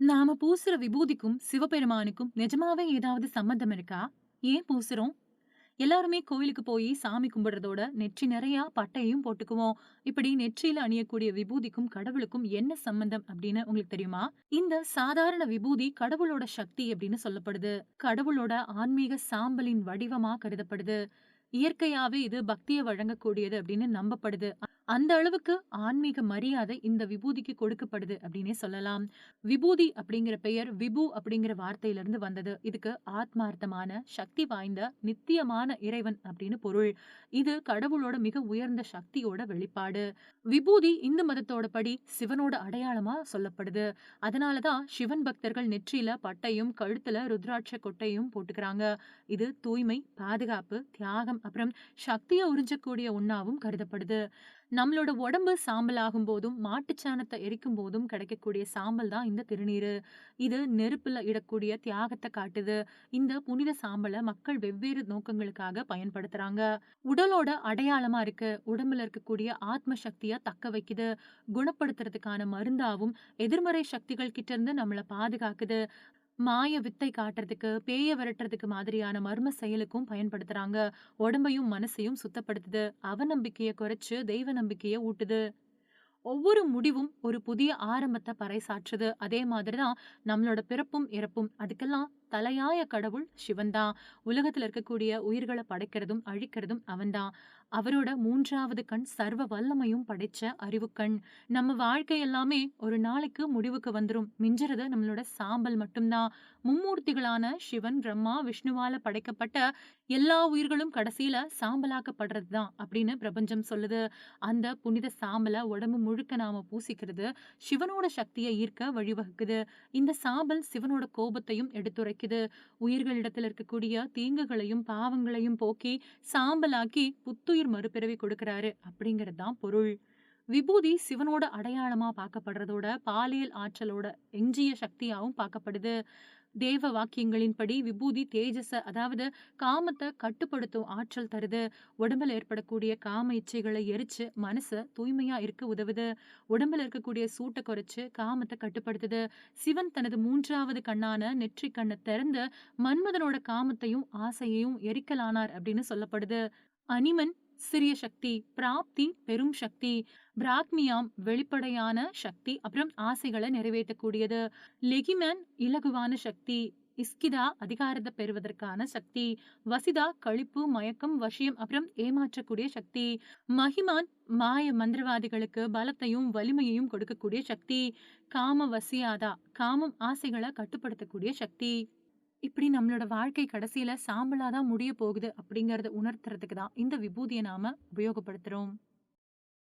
நாம பூசுற விபூதிக்கும், சிவபெருமானுக்கும் நிஜமாவே ஏதாவது சம்மந்தம் இருக்கா? ஏன் பூசுறோம்? எல்லாருமே கோயிலுக்கு போயி சாமி கும்பிடுறதோட, நெற்றி நிறைய பட்டையும் போட்டுக்குவோம். இப்படி நெற்றியில அணியக்கூடிய விபூதிக்கும், கடவுளுக்கும் என்ன சம்பந்தம் அப்படின்னு உங்களுக்கு தெரியுமா? இந்த சாதாரண விபூதி கடவுளோட சக்தி அப்படின்னு சொல்லப்படுது. கடவுளோட ஆன்மீக சாம்பலின் வடிவமா கருதப்படுது. இயற்கையாவே இது பக்தியை வழங்கக்கூடியது அப்படின்னு நம்பப்படுது. அந்த அளவுக்கு ஆன்மீக மரியாதை இந்த விபூதிக்கு கொடுக்கப்படுது அப்படின்னே சொல்லலாம். விபூதி அப்படிங்கிற பெயர் விபு அப்படிங்கிற வார்த்தையிலிருந்து வந்தது. இதுக்கு ஆத்மார்த்தமான, சக்தி வாய்ந்த, நித்தியமான இறைவன் அப்படின்னு பொருள். இது கடவுளோட மிக உயர்ந்த சக்தியோட வெளிப்பாடு. விபூதி இந்து மதத்தோட படி சிவனோட அடையாளமா சொல்லப்படுது. அதனாலதான் சிவன் பக்தர்கள் நெற்றியில பட்டையும், கழுத்துல ருத்ராட்ச கொட்டையும் போட்டுக்கிறாங்க. இது தூய்மை, பாதுகாப்பு, தியாகம் அப்புறம் சக்தியை உறிஞ்சக்கூடிய உண்ணாவும் கருதப்படுது. நம்மளோட உடம்பு சாம்பலாகும் போதும், மாட்டுச்சாணத்தை எரிக்கும் போதும் கிடைக்கக்கூடிய சாம்பல் தான் இந்த திருநீர் இது நெருப்புல இடக்கூடிய தியாகத்தை காட்டுது. இந்த புனித சாம்பலை மக்கள் வெவ்வேறு நோக்கங்களுக்காக பயன்படுத்துறாங்க. உடலோட அடையாளமா இருக்கு. உடம்புல இருக்கக்கூடிய ஆத்ம சக்தியை தக்க வைக்குது. குணப்படுத்துறதுக்கான மருந்தாவும், எதிர்மறை சக்திகள் கிட்ட இருந்து நம்மளை பாதுகாக்குது. மாய வித்தை காட்டுறதுக்கு, பேய விரட்டுறதுக்கு மாதிரியான மர்ம செயலுக்கும் பயன்படுத்துறாங்க. உடம்பையும், மனசையும் சுத்தப்படுத்துது. அவநம்பிக்கையை குறைச்சு தெய்வ நம்பிக்கையை ஊட்டுது. ஒவ்வொரு முடிவும் ஒரு புதிய ஆரம்பத்தை பறைசாற்றுது. அதே மாதிரி தான் நம்மளோட பிறப்பும், இறப்பும். அதுக்கெல்லாம் தலையாய கடவுள் சிவன்தான் உலகத்தில் இருக்கக்கூடிய உயிர்களை படைக்கிறதும், அழிக்கிறதும் அவன்தான் அவரோட மூன்றாவது கண் சர்வ வல்லமையும் படைச்ச அறிவு கண். நம்ம வாழ்க்கை எல்லாமே ஒரு நாளைக்கு முடிவுக்கு வந்துடும் மிஞ்சறது நம்மளோட சாம்பல் மட்டும்தான் மும்மூர்த்திகளான சிவன், பிரம்மா, விஷ்ணுவால படைக்கப்பட்ட எல்லா உயிர்களும் கடைசியில சாம்பலாக்கப்படுறது தான் அப்படின்னு பிரபஞ்சம் சொல்லுது. அந்த புனித சாம்பலை உடம்பு முழுக்க நாம பூசிக்கிறது, சிவனோட சக்தியை ஈர்க்க வழிவகுக்குது. இந்த சாம்பல் சிவனோட கோபத்தையும் எடுத்துரை கிடைக்குது உயிர்களிடத்தில் இருக்கக்கூடிய தீங்குகளையும், பாவங்களையும் போக்கி, சாம்பலாக்கி புத்துயிர் மறுபிறவி கொடுக்கிறாரு அப்படிங்கிறது தான் பொருள். விபூதி சிவனோட அடையாளமா பார்க்கப்படுறதோட, பாலியல் ஆற்றலோட எஞ்சிய சக்தியாவும் பார்க்கப்படுது. தேவ வாக்கியங்களின்படி விபூதி தேஜஸ அதாவது காமத்தை கட்டுப்படுத்தும் ஆற்றல் தருது. உடம்புல ஏற்படக்கூடிய காம இச்சைகளை எரிச்சு, மனச தூய்மையா இருக்க உதவுது. உடம்புல இருக்கக்கூடிய சூட்டை குறைச்சு, காமத்தை கட்டுப்படுத்துது. சிவன் தனது மூன்றாவது கண்ணான நெற்றி கண்ண திறந்து, மன்மதனோட காமத்தையும், ஆசையையும் எரிக்கலானார் அப்படின்னு சொல்லப்படுது. அனிமன் சிறிய சக்தி, பிராப்தி பெரும் சக்தி, பிராக்மியாம் வெளிப்படையான சக்தி, அப்புறம் ஆசைகள நிறைவேற்றக்கூடியது. லெகிமன் இலகுவான சக்தி, இஸ்கிதா அதிகாரத்தை பெறுவதற்கான சக்தி, வசிதா கழிப்பு மயக்கம், வசியம் அப்புறம் ஏமாற்றக்கூடிய சக்தி, மகிமான் மாய மந்திரவாதிகளுக்கு பலத்தையும், வலிமையையும் கொடுக்கக்கூடிய சக்தி, காம வசியாதா காமம் ஆசைகள கட்டுப்படுத்தக்கூடிய சக்தி. இப்படி நம்மளோட வாழ்க்கை கடைசியில சாம்பலா தான் முடிய போகுது அப்படிங்கிறத உணர்த்துறதுக்கு தான் இந்த விபூதிய நாம உபயோகப்படுத்துறோம்.